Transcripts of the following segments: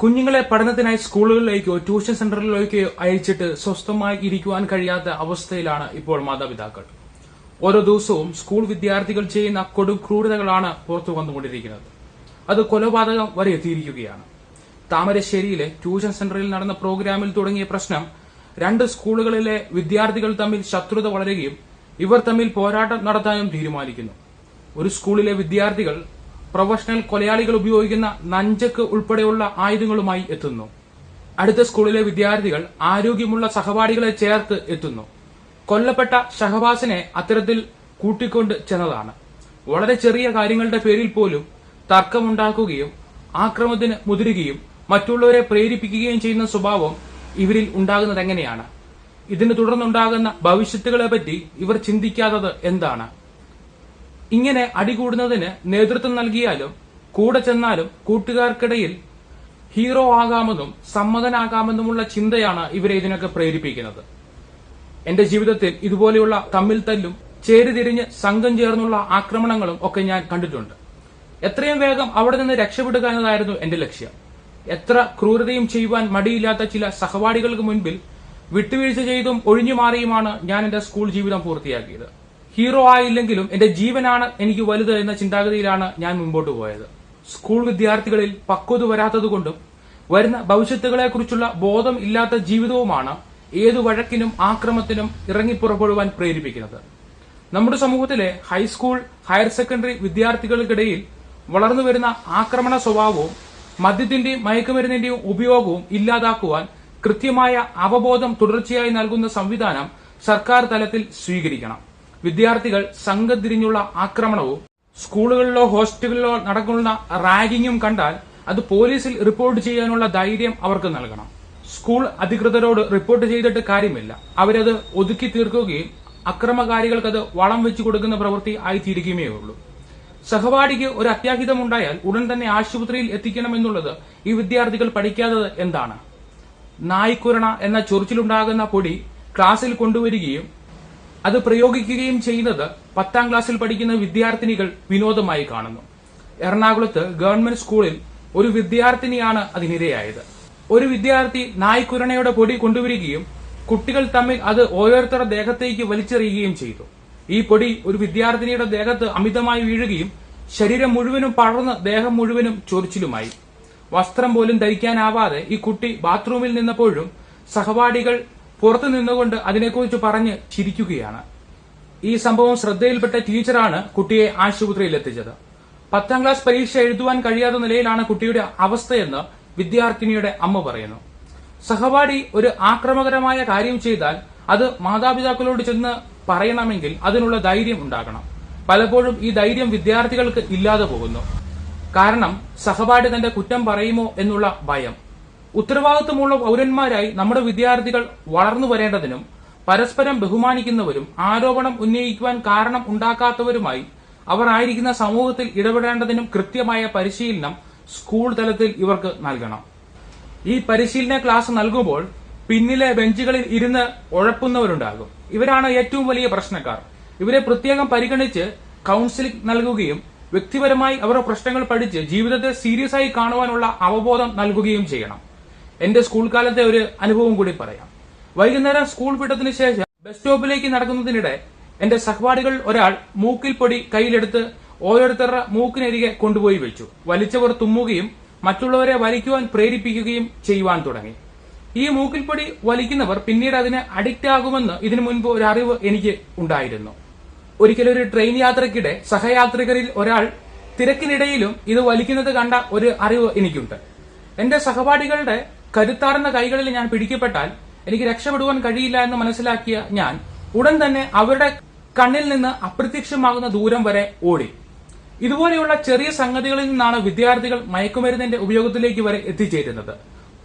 കുഞ്ഞുങ്ങളെ പഠനത്തിനായി സ്കൂളുകളിലേക്കോ ട്യൂഷൻ സെന്ററുകളിലേക്കോ അയച്ചിട്ട് സ്വസ്ഥമായി ഇരിക്കുവാൻ കഴിയാത്ത അവസ്ഥയിലാണ് ഇപ്പോൾ മാതാപിതാക്കൾ. ഓരോ ദിവസവും സ്കൂൾ വിദ്യാർത്ഥികൾ ചെയ്യുന്ന കൊടും ക്രൂരതകളാണ് പുറത്തു വന്നുകൊണ്ടിരിക്കുന്നത്. അത് കൊലപാതകം വരെ എത്തിയിരിക്കുകയാണ്. താമരശ്ശേരിയിലെ ട്യൂഷൻ സെന്ററിൽ നടന്ന പ്രോഗ്രാമിൽ തുടങ്ങിയ പ്രശ്നം രണ്ട് സ്കൂളുകളിലെ വിദ്യാർത്ഥികൾ തമ്മിൽ ശത്രുത വളരുകയും ഇവർ തമ്മിൽ പോരാട്ടം നടത്താനും തീരുമാനിക്കുന്നു. ഒരു സ്കൂളിലെ വിദ്യാർത്ഥികൾ പ്രൊഫഷണൽ കൊലയാളികൾ ഉപയോഗിക്കുന്ന നഞ്ചക്ക് ഉൾപ്പെടെയുള്ള ആയുധങ്ങളുമായി എത്തുന്നു. അടുത്ത സ്കൂളിലെ വിദ്യാർത്ഥികൾ ആരോഗ്യമുള്ള സഹപാഠികളെ ചേർത്ത് എത്തുന്നു. കൊല്ലപ്പെട്ട ഷഹബാസിനെ അത്തരത്തിൽ കൂട്ടിക്കൊണ്ട് ചെന്നതാണ്. വളരെ ചെറിയ കാര്യങ്ങളുടെ പേരിൽ പോലും തർക്കമുണ്ടാക്കുകയും ആക്രമത്തിന് മുതിരുകയും മറ്റുള്ളവരെ പ്രേരിപ്പിക്കുകയും ചെയ്യുന്ന സ്വഭാവം ഇവരിൽ ഉണ്ടാകുന്നത് എങ്ങനെയാണ്? ഇതിന് തുടർന്നുണ്ടാകുന്ന ഭവിഷ്യത്തുകളെ പറ്റി ഇവർ ചിന്തിക്കാത്തത് എന്താണ്? ഇങ്ങനെ അടികൂടുന്നതിന് നേതൃത്വം നൽകിയാലും കൂടെ ചെന്നാലും കൂട്ടുകാർക്കിടയിൽ ഹീറോ ആകാമെന്നും സമ്മതനാകാമെന്നുമുള്ള ചിന്തയാണ് ഇവരെ ഇതിനൊക്കെ പ്രേരിപ്പിക്കുന്നത്. എന്റെ ജീവിതത്തിൽ ഇതുപോലെയുള്ള തമ്മിൽ തല്ലും ചേരിതിരിഞ്ഞ് സംഘം ചേർന്നുള്ള ആക്രമണങ്ങളും ഒക്കെ ഞാൻ കണ്ടിട്ടുണ്ട്. എത്രയും വേഗം അവിടെ നിന്ന് രക്ഷപ്പെടുക എന്നതായിരുന്നു എന്റെ ലക്ഷ്യം. എത്ര ക്രൂരതയും ചെയ്യുവാൻ മടിയില്ലാത്ത ചില സഹപാഠികൾക്ക് മുൻപിൽ വിട്ടുവീഴ്ച ചെയ്തും ഒഴിഞ്ഞു മാറിയുമാണ് ഞാൻ എന്റെ സ്കൂൾ ജീവിതം പൂർത്തിയാക്കിയത്. ഹീറോ ആയില്ലെങ്കിലും എന്റെ ജീവനാണ് എനിക്ക് വലുത് എന്ന ചിന്താഗതിയിലാണ് ഞാൻ മുമ്പോട്ട് പോയത്. സ്കൂൾ വിദ്യാർത്ഥികളിൽ പക്വത വരാത്തതുകൊണ്ടും വരുന്ന ഭവിഷ്യത്തുകളെക്കുറിച്ചുള്ള ബോധം ഇല്ലാത്ത ജീവിതവുമാണ് ഏതു വഴക്കിനും ആക്രമത്തിനും ഇറങ്ങിപ്പുറപ്പെടുവാൻ പ്രേരിപ്പിക്കുന്നത്. നമ്മുടെ സമൂഹത്തിലെ ഹൈസ്കൂൾ ഹയർ സെക്കൻഡറി വിദ്യാർത്ഥികൾക്കിടയിൽ വളർന്നുവരുന്ന ആക്രമണ സ്വഭാവവും മദ്യത്തിന്റെയും മയക്കുമരുന്നിന്റെയും ഉപയോഗവും ഇല്ലാതാക്കുവാൻ കൃത്യമായ അവബോധം തുടർച്ചയായി നൽകുന്ന സംവിധാനം സർക്കാർ തലത്തിൽ സ്വീകരിക്കണം. വിദ്യാർത്ഥികൾ സംഘതിരിഞ്ഞുള്ള ആക്രമണവും സ്കൂളുകളിലോ ഹോസ്റ്റലുകളിലോ നടക്കുന്ന റാഗിങ്ങും കണ്ടാൽ അത് പോലീസിൽ റിപ്പോർട്ട് ചെയ്യാനുള്ള ധൈര്യം അവർക്ക് നൽകണം. സ്കൂൾ അധികൃതരോട് റിപ്പോർട്ട് ചെയ്തിട്ട് കാര്യമില്ല. അവരത് ഒതുക്കി തീർക്കുകയും അക്രമകാരികൾക്കത് വളം വെച്ചു കൊടുക്കുന്ന പ്രവൃത്തി ആയിത്തീരുകയുമേ ഉള്ളൂ. സഹപാഠിക്ക് ഒരു അത്യാഹിതമുണ്ടായാൽ ഉടൻ തന്നെ ആശുപത്രിയിൽ എത്തിക്കണമെന്നുള്ളത് ഈ വിദ്യാർത്ഥികൾ പഠിക്കാത്തത് എന്താണ്? നായ്ക്കുരണ എന്ന ചൊറിച്ചിലുണ്ടാകുന്ന പൊടി ക്ലാസ്സിൽ കൊണ്ടുവരികയും അത് പ്രയോഗിക്കുകയും ചെയ്യുന്നത് പത്താം ക്ലാസ്സിൽ പഠിക്കുന്ന വിദ്യാർത്ഥിനികൾ വിനോദമായി കാണുന്നു. എറണാകുളത്ത് ഗവൺമെന്റ് സ്കൂളിൽ ഒരു വിദ്യാർത്ഥിനിയാണ് അതിനിരയായത്. ഒരു വിദ്യാർത്ഥി നായ്ക്കുരണയുടെ പൊടി കൊണ്ടുവരികയും കുട്ടികൾ തമ്മിൽ അത് ഓരോരുത്തരുടെ ദേഹത്തേക്ക് വലിച്ചെറിയുകയും ചെയ്തു. ഈ പൊടി ഒരു വിദ്യാർത്ഥിനിയുടെ ദേഹത്ത് അമിതമായി വീഴുകയും ശരീരം മുഴുവനും പടർന്ന് ദേഹം മുഴുവനും ചൊറിച്ചിലുമായി. വസ്ത്രം പോലും ധരിക്കാനാവാതെ ഈ കുട്ടി ബാത്റൂമിൽ നിന്നപ്പോഴും സഹപാഠികൾ പുറത്തു നിന്നുകൊണ്ട് അതിനെക്കുറിച്ച് പറഞ്ഞ് ചിരിക്കുകയാണ്. ഈ സംഭവം ശ്രദ്ധയിൽപ്പെട്ട ടീച്ചറാണ് കുട്ടിയെ ആശുപത്രിയിൽ എത്തിച്ചത് പത്താം ക്ലാസ് പരീക്ഷ എഴുതുവാൻ കഴിയാത്ത നിലയിലാണ് കുട്ടിയുടെ അവസ്ഥയെന്ന് വിദ്യാർത്ഥിനിയുടെ അമ്മ പറയുന്നു. സഹപാഠി ഒരു ആക്രമകരമായ കാര്യം ചെയ്താൽ അത് മാതാപിതാക്കളോട് ചെന്ന് പറയണമെങ്കിൽ അതിനുള്ള ധൈര്യം ഉണ്ടാകണം. പലപ്പോഴും ഈ ധൈര്യം വിദ്യാർത്ഥികൾക്ക് ഇല്ലാതെ പോകുന്നു. കാരണം സഹപാഠി തന്റെ കുറ്റം പറയുമോ എന്നുള്ള ഭയം. ഉത്തരവാദിത്വമുള്ള പൗരന്മാരായി നമ്മുടെ വിദ്യാർത്ഥികൾ വളർന്നു വരേണ്ടതിനും പരസ്പരം ബഹുമാനിക്കുന്നവരും ആരോപണം ഉന്നയിക്കുവാൻ കാരണം ഉണ്ടാക്കാത്തവരുമായി അവർ ആയിരിക്കുന്ന സമൂഹത്തിൽ ഇടപെടേണ്ടതിനും കൃത്യമായ പരിശീലനം സ്കൂൾ തലത്തിൽ ഇവർക്ക് നൽകണം. ഈ പരിശീലന ക്ലാസ് നൽകുമ്പോൾ പിന്നിലെ ബെഞ്ചുകളിൽ ഇരുന്ന് ഉഴപ്പുന്നവരുണ്ടാകും. ഇവരാണ് ഏറ്റവും വലിയ പ്രശ്നക്കാർ. ഇവരെ പ്രത്യേകം പരിഗണിച്ച് കൌൺസിലിംഗ് നൽകുകയും വ്യക്തിപരമായി അവരുടെ പ്രശ്നങ്ങൾ പഠിച്ച് ജീവിതത്തെ സീരിയസ് ആയി കാണുവാനുള്ള അവബോധം നൽകുകയും ചെയ്യണം. എന്റെ സ്കൂൾ കാലത്തെ ഒരു അനുഭവം കൂടി പറയാം. വൈകുന്നേരം സ്കൂൾ വിട്ടതിന് ശേഷം ബസ് സ്റ്റോപ്പിലേക്ക് നടക്കുന്നതിനിടെ എന്റെ സഹപാഠികൾ ഒരാൾ മൂക്കിൽ പൊടി കയ്യിലെടുത്ത് ഓരോരുത്തരുടെ മൂക്കിനരികെ കൊണ്ടുപോയി വെച്ചു. വലിച്ചവർ തുമ്മുകയും മറ്റുള്ളവരെ വലിക്കുവാൻ പ്രേരിപ്പിക്കുകയും ചെയ്യുവാൻ തുടങ്ങി. ഈ മൂക്കിൽ പൊടി വലിക്കുന്നവർ പിന്നീട് അതിന് അഡിക്റ്റ് ആകുമെന്ന് ഇതിനു മുൻപ് ഒരു അറിവ് എനിക്ക് ഉണ്ടായിരുന്നു. ഒരിക്കലൊരു ഒരു ട്രെയിൻ യാത്രക്കിടെ സഹയാത്രികരിൽ ഒരാൾ തിരക്കിനിടയിലും ഇത് വലിക്കുന്നത് കണ്ട ഒരു അറിവ് എനിക്കുണ്ട്. എന്റെ സഹപാഠികളുടെ കരുത്താർന്ന കൈകളിൽ ഞാൻ പിടിക്കപ്പെട്ടാൽ എനിക്ക് രക്ഷപ്പെടുവാൻ കഴിയില്ല എന്ന് മനസ്സിലാക്കിയ ഞാൻ ഉടൻ തന്നെ അവരുടെ കണ്ണിൽ നിന്ന് അപ്രത്യക്ഷമാകുന്ന ദൂരം വരെ ഓടി. ഇതുപോലെയുള്ള ചെറിയ സംഗതികളിൽ നിന്നാണ് വിദ്യാർത്ഥികൾ മയക്കുമരുന്നിന്റെ ഉപയോഗത്തിലേക്ക് വരെ എത്തിച്ചേരുന്നത്.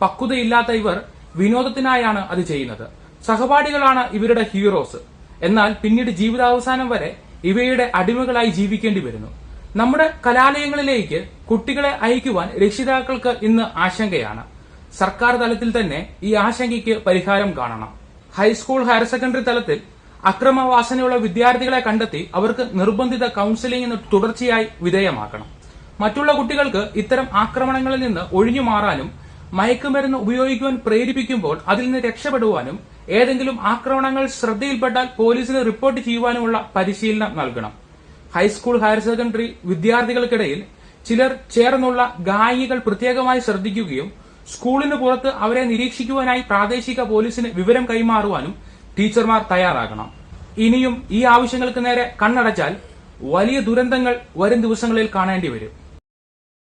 പക്വതയില്ലാത്ത ഇവർ വിനോദത്തിനായാണ് അത് ചെയ്യുന്നത്. സഹപാഠികളാണ് ഇവരുടെ ഹീറോസ്. എന്നാൽ പിന്നീട് ജീവിതാവസാനം വരെ ഇവയുടെ അടിമകളായി ജീവിക്കേണ്ടി വരുന്നു. നമ്മുടെ കലാലയങ്ങളിലേക്ക് കുട്ടികളെ അയക്കുവാൻ രക്ഷിതാക്കൾക്ക് ഇന്ന് ആശങ്കയാണ്. സർക്കാർ തലത്തിൽ തന്നെ ഈ ആശങ്കയ്ക്ക് പരിഹാരം കാണണം. ഹൈസ്കൂൾ ഹയർ സെക്കൻഡറി തലത്തിൽ അക്രമവാസനയുള്ള വിദ്യാർത്ഥികളെ കണ്ടെത്തി അവർക്ക് നിർബന്ധിത കൌൺസിലിംഗിന് തുടർച്ചയായി വിധേയമാക്കണം. മറ്റുള്ള കുട്ടികൾക്ക് ഇത്തരം ആക്രമണങ്ങളിൽ നിന്ന് ഒഴിഞ്ഞു മാറാനും മയക്കുമരുന്ന് ഉപയോഗിക്കുവാൻ പ്രേരിപ്പിക്കുമ്പോൾ അതിൽ നിന്ന് രക്ഷപ്പെടുവാനും ഏതെങ്കിലും ആക്രമണങ്ങൾ ശ്രദ്ധയിൽപ്പെട്ടാൽ പോലീസിന് റിപ്പോർട്ട് ചെയ്യുവാനുമുള്ള പരിശീലനം നൽകണം. ഹൈസ്കൂൾ ഹയർ സെക്കൻഡറി വിദ്യാർത്ഥികൾക്കിടയിൽ ചിലർ ചേർന്നുള്ള ഗായികൾ പ്രത്യേകമായി ശ്രദ്ധിക്കുകയും സ്കൂളിന് പുറത്ത് അവരെ നിരീക്ഷിക്കുവാനായി പ്രാദേശിക പോലീസിന് വിവരം കൈമാറുവാനും ടീച്ചർമാർ തയ്യാറാകണം. ഇനിയും ഈ ആവശ്യങ്ങൾക്ക് നേരെ കണ്ണടച്ചാൽ വലിയ ദുരന്തങ്ങൾ വരും ദിവസങ്ങളിൽ കാണേണ്ടി വരും.